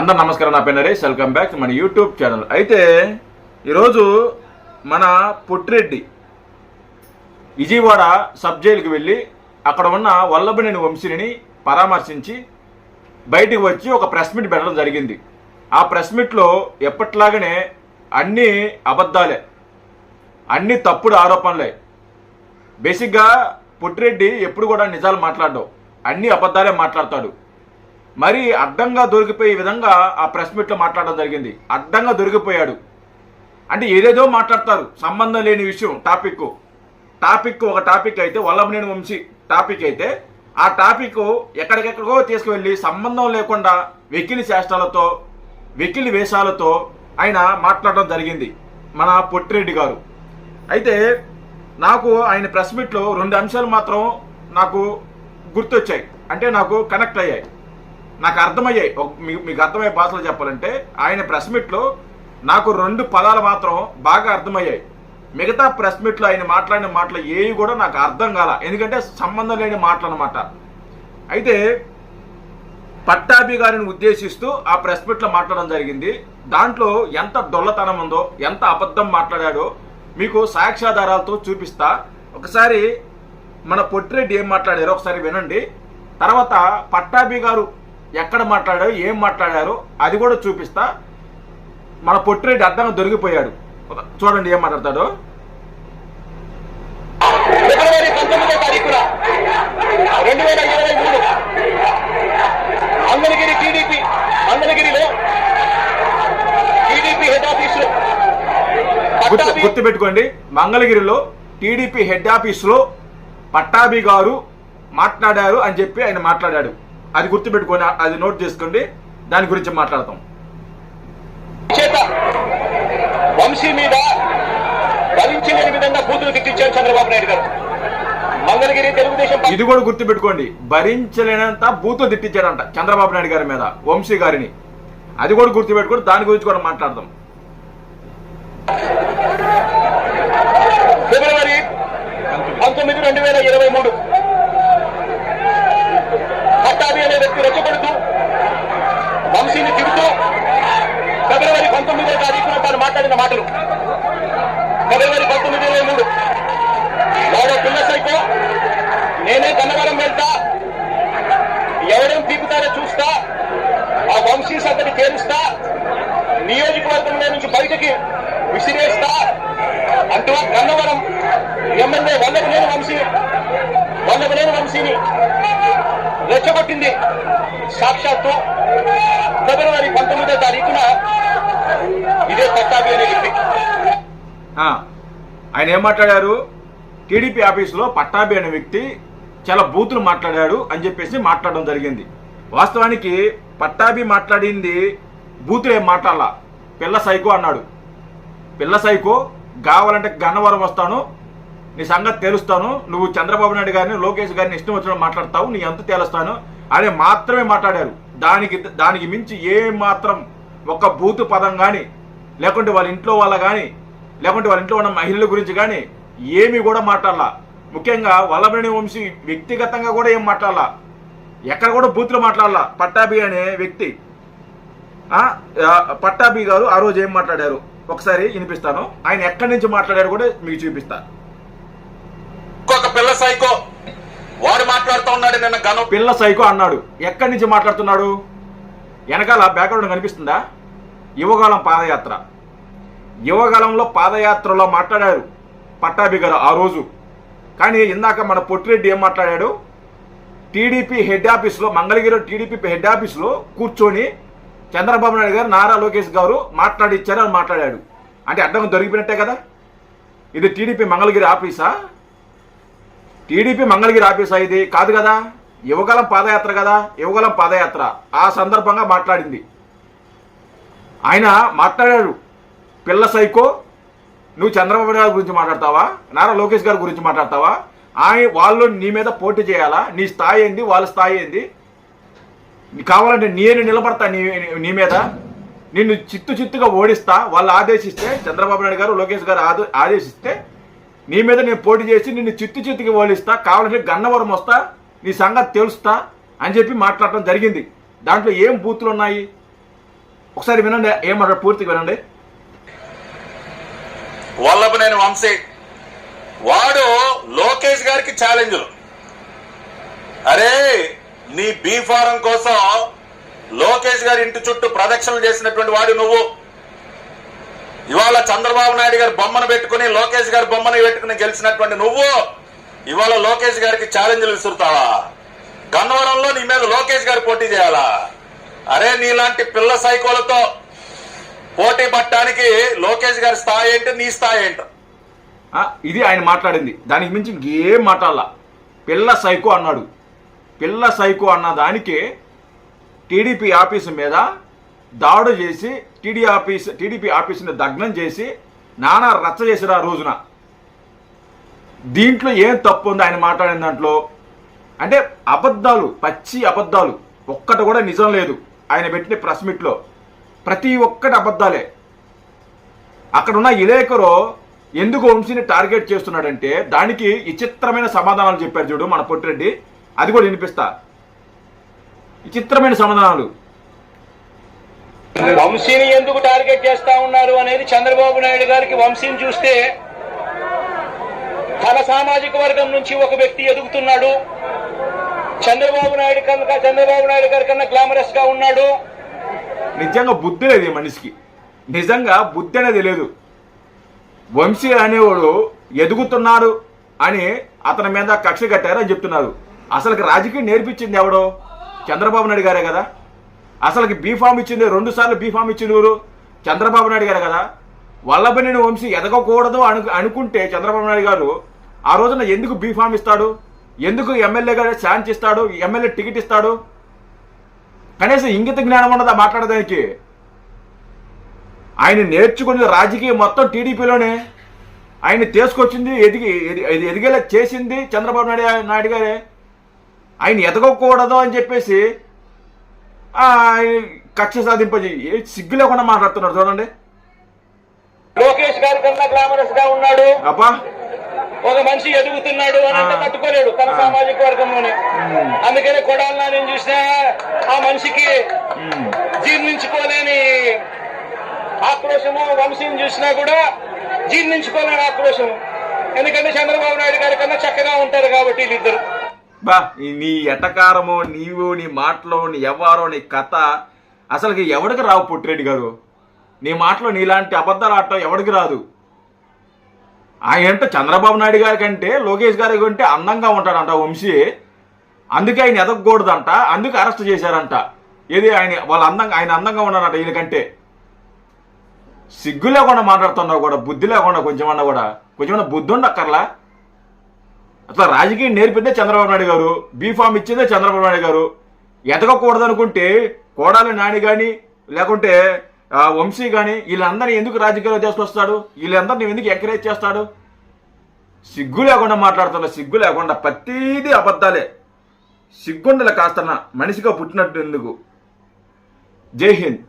అందరు నమస్కారం నా పేరు నరేష్. వెల్కమ్ బ్యాక్ మన యూట్యూబ్ ఛానల్ అయితే ఈరోజు మన పొట్టిరెడ్డి విజయవాడ సబ్ జైలుకి వెళ్ళి అక్కడ ఉన్న వల్లభనేని వంశీని పరామర్శించి బయటికి వచ్చి ఒక ప్రెస్ మీట్ పెట్టడం జరిగింది. ఆ ప్రెస్ మీట్లో ఎప్పట్లాగానే అన్ని అబద్ధాలే అన్ని తప్పుడు ఆరోపణలే. బేసిక్గా పొట్టిరెడ్డి ఎప్పుడు కూడా నిజాలు మాట్లాడవు అన్ని అబద్ధాలే మాట్లాడతాడు. మరీ అడ్డంగా దొరికిపోయే విధంగా ఆ ప్రెస్ మీట్లో మాట్లాడడం జరిగింది. అడ్డంగా దొరికిపోయాడు. అంటే ఏదేదో మాట్లాడతారు. సంబంధం లేని విషయం టాపిక్. టాపిక్ ఒక టాపిక్ అయితే వల్లభనేని వంశీ టాపిక్ అయితే ఆ టాపిక్ ఎక్కడికెక్కడికో తీసుకువెళ్ళి సంబంధం లేకుండా వెకిలి చేష్టలతో వెకిలి వేషాలతో ఆయన మాట్లాడడం జరిగింది మన పొట్టిరెడ్డి గారు. అయితే నాకు ఆయన ప్రెస్ మీట్లో రెండు అంశాలు మాత్రం నాకు గుర్తొచ్చాయి. అంటే నాకు కనెక్ట్ అయ్యాయి. నాకు అర్థమయ్యాయి. మీకు అర్థమయ్యే భాషలో చెప్పాలంటే ఆయన ప్రెస్ మీట్లో నాకు రెండు పదాలు మాత్రం బాగా అర్థమయ్యాయి. మిగతా ప్రెస్ మీట్లో ఆయన మాట్లాడిన మాటలు ఏవి కూడా నాకు అర్థం కాల. ఎందుకంటే సంబంధం లేని మాటలు అనమాట అయితే పట్టాభి గారిని ఉద్దేశిస్తూ ఆ ప్రెస్ మీట్లో మాట్లాడడం జరిగింది. దాంట్లో ఎంత డొల్లతనం ఉందో ఎంత అబద్ధం మాట్లాడాడో మీకు సాక్ష్యాధారాలతో చూపిస్తా. ఒకసారి మన పొట్టిరెడ్డి ఏం మాట్లాడారో ఒకసారి వినండి. తర్వాత పట్టాభి గారు ఎక్కడ మాట్లాడారో ఏం మాట్లాడారో అది కూడా చూపిస్తా. మన పొట్టిరెడ్డి అడ్డంగా దొరికిపోయాడు. చూడండి ఏం మాట్లాడతాడో. ఫిబ్రవరి పంతొమ్మిదో తారీఖున రెండు వేల ఇరవై మూడు మంగళగిరి టీడీపీ మంగళగిరిలో టీడీపీ హెడ్ ఆఫీస్లో గుర్తు గుర్తుపెట్టుకోండి మంగళగిరిలో టీడీపీ హెడ్ ఆఫీస్లో పట్టాభి గారు మాట్లాడారు అని చెప్పి ఆయన మాట్లాడాడు. అది గుర్తుపెట్టుకొని అది నోట్ చేసుకోండి. దాని గురించి మాట్లాడతాం. వంశీ మీద భరించలేని విధంగా బూతులు తిట్టించారు చంద్రబాబు నాయుడు గారు. మంగళగిరి తెలుగుదేశం ఇది కూడా గుర్తుపెట్టుకోండి. భరించలేనంత బూతులు తిట్టించాడంట చంద్రబాబు నాయుడు గారి మీద వంశీ గారిని. అది కూడా గుర్తుపెట్టుకొని దాని గురించి కూడా మాట్లాడదాం. ఫిబ్రవరి పంతొమ్మిది రెండు వేల ఇరవై మూడు పట్టాభి అనే వ్యక్తి రెచ్చగొడుతూ వంశీని తిడుతూ ఫిబ్రవరి పంతొమ్మిదో తారీఖున తాను మాట్లాడిన మాటలు. ఫిబ్రవరి పంతొమ్మిది ఇరవై మూడు. ఎవడో పిల్ల సైకో నేనే గన్నవరం వెళ్తా. ఎవరేం పీకుతారో చూస్తా. ఆ వంశీ సంతటి తేలుస్తా నియోజకవర్గంలో నుంచి బయటకి విసిరేస్తా. అంటూ గన్నవరం ఎమ్మెల్యే వల్లభనేని వంశీ వల్లభనేని వంశీని రెచ్చగొట్టింది. సాక్షాత్తు ఫిబ్రవరి పంతొమ్మిదో తారీఖున ఇదే పట్టాభి అనే వ్యక్తి ఆ, ఆయన ఏం మాట్లాడారు? టీడీపీ ఆఫీసులో పట్టాభి అనే వ్యక్తి చాలా బూతులు మాట్లాడాడు అని చెప్పేసి మాట్లాడడం జరిగింది. వాస్తవానికి పట్టాభి మాట్లాడింది బూతులు ఏం మాట్లాడాల. పిల్ల సైకో అన్నాడు. పిల్ల సైకో కావాలంటే గన్నవరం వస్తాను నీ సంగతి తెలుస్తాను నువ్వు చంద్రబాబు నాయుడు గారిని లోకేష్ గారిని ఇష్టం వచ్చినట్టు మాట్లాడతావు నీ ఎంత తేలుస్తాను అని మాత్రమే మాట్లాడారు. దానికి దానికి మించి ఏ మాత్రం ఒక బూతు పదం కానీ లేకుంటే వాళ్ళ ఇంట్లో వాళ్ళ కానీ లేకుంటే వాళ్ళ ఇంట్లో ఉన్న మహిళల గురించి కానీ ఏమీ కూడా మాట్లాడాల. ముఖ్యంగా వల్లభనేని వంశీ వ్యక్తిగతంగా కూడా ఏం మాట్లాడాల. ఎక్కడ కూడా బూతులు మాట్లాడాల. పట్టాభి అనే వ్యక్తి. పట్టాభి గారు ఆ రోజు ఏం మాట్లాడారు? ఒకసారి వినిపిస్తాను. ఆయన ఎక్కడి నుంచి మాట్లాడారు కూడా మీకు చూపిస్తా. ఇంకొక పిల్ల సైకో. వాడు మాట్లాడుతూ ఉన్నాడు నిన్న గను. పిల్ల సైకో అన్నాడు. ఎక్కడి నుంచి మాట్లాడుతున్నాడు? వెనకాల బ్యాక్గ్రౌండ్ కనిపిస్తుందా? యువగాలం పాదయాత్ర. యువగాలంలో పాదయాత్రలో మాట్లాడారు పట్టాభి గారు ఆ రోజు. కానీ ఇందాక మన పొట్టిరెడ్డి ఏం మాట్లాడాడు? టీడీపీ హెడ్ ఆఫీస్లో మంగళగిరి టీడీపీ హెడ్ ఆఫీస్లో కూర్చొని చంద్రబాబు నాయుడు గారు నారా లోకేష్ గారు మాట్లాడిచ్చారు అని మాట్లాడాడు. అంటే అడ్డం దొరికిపోయినట్టే కదా? ఇది టీడీపీ మంగళగిరి ఆఫీసా? టీడీపీ మంగళగిరి ఆఫీసా ఇది? కాదు కదా? యువగలం పాదయాత్ర కదా? యువగలం పాదయాత్ర. ఆ సందర్భంగా మాట్లాడింది. ఆయన మాట్లాడాడు పిల్ల సైకో నువ్వు చంద్రబాబు నాయుడు గురించి మాట్లాడతావా? నారా లోకేష్ గారి గురించి మాట్లాడతావా? ఆయన వాళ్ళు నీ మీద పోటీ చేయాలా? నీ స్థాయి ఏంది? వాళ్ళ స్థాయి ఏంది? నీ- కావాలంటే నేను నిలబడతా నీ నీ మీద. నిన్ను చిత్తు చిత్తుగా ఓడిస్తా. వాళ్ళు ఆదేశిస్తే చంద్రబాబు నాయుడు గారు లోకేష్ గారు ఆదే- ఆదేశిస్తే నీ మీద నేను పోటీ చేసి నిన్ను చిత్తు చిత్తుకి ఓడిస్తా. కావాలంటే గన్నవరం వస్తా. నీ సంగతి తెలుస్తా అని చెప్పి మాట్లాడటం జరిగింది. దాంట్లో ఏం బూతులు ఉన్నాయి ఒకసారి వినండి ఏమంటారు పూర్తిగా వినండి. వల్లభనేని వంశీ. వాడు లోకేష్ గారికి ఛాలెంజ్లు. అరే నీ బీ ఫారం కోసం లోకేష్ గారి ఇంటి చుట్టూ ప్రదక్షిణలు చేసినటువంటి వాడు నువ్వు. ఇవాళ చంద్రబాబు నాయుడు గారి బొమ్మను పెట్టుకుని లోకేష్ గారి బొమ్మను పెట్టుకుని గెలిచినటువంటి నువ్వు ఇవాళ లోకేష్ గారికి ఛాలెంజ్లు విసురుతావా? గన్నవరంలో నీ మీద లోకేష్ గారు పోటీ చేయాలా? అరే నీలాంటి పిల్ల సైకోలతో పోటీ పట్టడానికి లోకేష్ గారి స్థాయి ఏంటి నీ స్థాయి ఏంటో? ఇది ఆయన మాట్లాడింది. దానికి మించి ఇంకేం మాట్లాడాల. పిల్ల సైకో అన్నాడు. పిల్ల సైకో అన్న దానికి టీడీపీ ఆఫీసు మీద దాడు చేసి టీడీ ఆఫీస్ టీడీపీ ఆఫీసుని దగ్నం చేసి నానా రచ్చ చేశారు ఆ రోజున. దీంట్లో ఏం తప్పు ఉంది ఆయన మాట్లాడిన దాంట్లో? అంటే అబద్ధాలు పచ్చి అబద్ధాలు. ఒక్కటి కూడా నిజం లేదు. ఆయన పెట్టిన ప్రెస్ మీట్లో ప్రతి ఒక్కటి అబద్ధాలే. అక్కడ ఉన్న ఇలేకరు ఎందుకు వంశీని టార్గెట్ చేస్తున్నాడంటే దానికి విచిత్రమైన సమాధానాలు చెప్పారు చూడు మన పొట్టిరెడ్డి. అది కూడా వినిపిస్తా. విచిత్రమైన సమాధానాలు. వంశీని ఎందుకు టార్గెట్ చేస్తా ఉన్నారు అనేది చంద్రబాబు నాయుడు గారికి వంశీని చూస్తే తన సామాజిక వర్గం నుంచి ఒక వ్యక్తి ఎదుగుతున్నాడు. చంద్రబాబు నాయుడు కన్నా చంద్రబాబు నాయుడు గారి కన్నా గ్లామరస్గా ఉన్నాడు. నిజంగా బుద్ధి లేదు ఈ మనిషికి. నిజంగా బుద్ధి అనేది లేదు. వంశీ అనేవాడు ఎదుగుతున్నాడు అని అతని మీద కక్ష కట్టారని చెప్తున్నారు. అసలుకి రాజకీయం నేర్పించింది ఎవడో? చంద్రబాబు నాయుడు గారే కదా. అసలుకి బీఫామ్ ఇచ్చింది రెండు సార్లు బీఫామ్ ఇచ్చింది ఎవరు? చంద్రబాబు నాయుడు గారే కదా. వల్లభనేని వంశీ ఎదగకూడదు అను అనుకుంటే చంద్రబాబు నాయుడు గారు ఆ రోజున ఎందుకు బీఫామ్ ఇస్తాడు? ఎందుకు ఎమ్మెల్యే గారు ఛాన్స్ ఇస్తాడు ఎమ్మెల్యే టికెట్ ఇస్తాడు? కనీసం ఇంగిత జ్ఞానం ఉండదా మాట్లాడడానికి? ఆయన నేర్చుకున్న రాజకీయం మొత్తం టీడీపీలోనే. ఆయన తీసుకొచ్చింది ఎదిగి ఎది- ఎది- ఎదిగేలా చేసింది చంద్రబాబు నాయుడు నాయుడు గారే. ఆయన ఎదగకూడదు అని చెప్పేసి కక్ష సాధింపజే ఏ సిగ్గు లేకుండా మాట్లాడుతున్నారు చూడండి. లోకేష్ గారి కన్నా గ్లామరస్గా ఉన్నాడు. అబ్బా. ఒక మనిషి ఎదుగుతున్నాడు అని అంటే తట్టుకోలేడు తన సామాజిక వర్గంలోనే. అందుకనే కొడాలన్నా నేను చూసినా ఆ మనిషికి జీర్ణించుకోలేని ఆక్రోశము వంశీని చూసినా కూడా జీర్ణించుకోలేని ఆక్రోశము. ఎందుకంటే చంద్రబాబు నాయుడు గారి కన్నా చక్కగా ఉంటారు కాబట్టి వీళ్ళిద్దరు. బా నీ ఎటకారము నీవు నీ మాటలు నీ వ్యవహారం నీ కథ అసలుకి ఎవడికి రావు పుట్టిరెడ్డి గారు? నీ మాటలో నీలాంటి అబద్ధాలు ఆడటం ఎవడికి రాదు? ఆయన చంద్రబాబు నాయుడు గారి కంటే లోకేష్ గారి కంటే అందంగా ఉంటాడంట వంశీ. అందుకే ఆయన ఎదగకూడదంట అందుకే అరెస్ట్ చేశారంట. ఏది ఆయన వాళ్ళ అందంగా ఆయన అందంగా ఉన్నాడంట ఈయనకంటే సిగ్గు లేకుండా మాట్లాడుతున్నావు కూడా బుద్ధి లేకుండా కొంచెమన్నా కూడా. కొంచెమన్నా బుద్ధి ఉండక్కర్లా? అట్లా రాజకీయం నేర్పిందే చంద్రబాబు నాయుడు గారు బీఫామ్ ఇచ్చిందే చంద్రబాబు నాయుడు గారు. ఎదగకూడదనుకుంటే కోడాలి నాని కానీ లేకుంటే వంశీ కానీ వీళ్ళందరినీ ఎందుకు రాజకీయాలు తీసుకొస్తాడు? వీళ్ళందరినీ ఎందుకు ఎంకరేజ్ చేస్తాడు? సిగ్గు లేకుండా మాట్లాడుతున్నా సిగ్గు లేకుండా ప్రతిదీ అబద్ధాలే. సిగ్గుండలే కాస్తన్నా మనిషిగా పుట్టినట్టు ఎందుకు? జై హింద్.